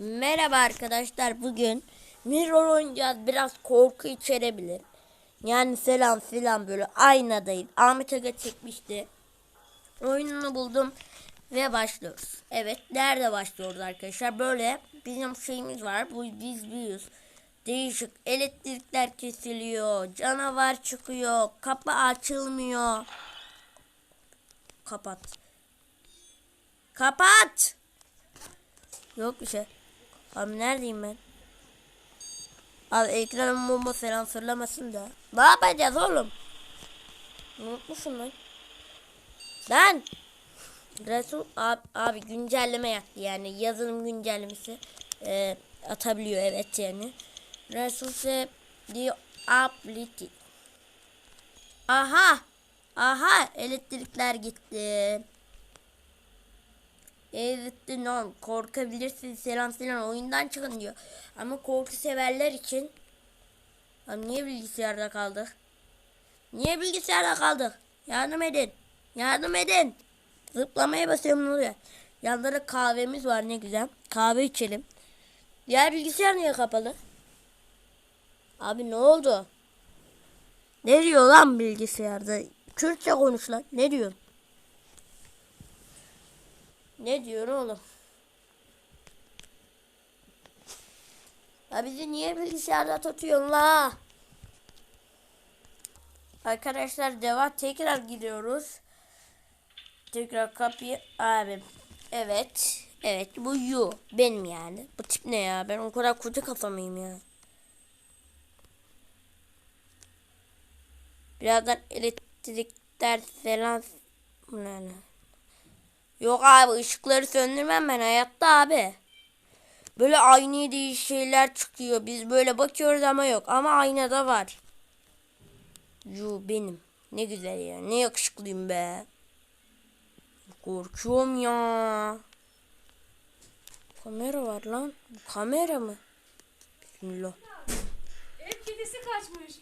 Merhaba arkadaşlar bugün Mirror oynayacağız biraz korku içerebilir. Yani selam selam böyle aynadayım. Ahmet Aga çekmişti. Oyununu buldum ve başlıyoruz. Evet nerede başlıyoruz arkadaşlar? Böyle bizim şeyimiz var. Bu biz büyüyoruz. Değişik elektrikler kesiliyor. Canavar çıkıyor. Kapı açılmıyor. Kapat. Kapat. Yok bir şey. Abi neredeyim ben? Abi ekranım bomba falan fırlamasın da. Ne yapacağız oğlum? Unutmuşum lan. Lan! Resul abi, abi güncelleme yaptı yani yazılım güncellemesi e, atabiliyor evet yani. Resul se ability. Aha! Aha! Elektrikler gitti. Evet non korkabilirsin selam selam oyundan çıkın diyor. Ama korku severler için Abi niye bilgisayarda kaldık? Niye bilgisayarda kaldık? Yardım edin. Yardım edin. Zıplamaya basıyorum ne oluyor? Yanlarda kahvemiz var ne güzel. Kahve içelim. Diğer bilgisayar niye kapalı? Abi ne oldu? Ne diyor lan bilgisayarda? Kürtçe konuş lan. Ne diyor? Ne diyor oğlum? Ya bizi niye bilgisayarda tutuyorsun la? Arkadaşlar devam tekrar gidiyoruz. Tekrar kapıyı abim. Evet. Evet bu you. Benim yani. Bu tip ne ya? Ben o kadar koca kafa ya? Birazdan elektrikler falan ne ne? Yok abi ışıkları söndürmem ben hayatta abi. Böyle aynı değil şeyler çıkıyor. Biz böyle bakıyoruz ama yok. Ama aynada var. Yu benim. Ne güzel ya. Ne yakışıklıyım be. Korkuyorum ya. Kamera var lan. Bu kamera mı? Bismillah. Ev kedisi kaçmış.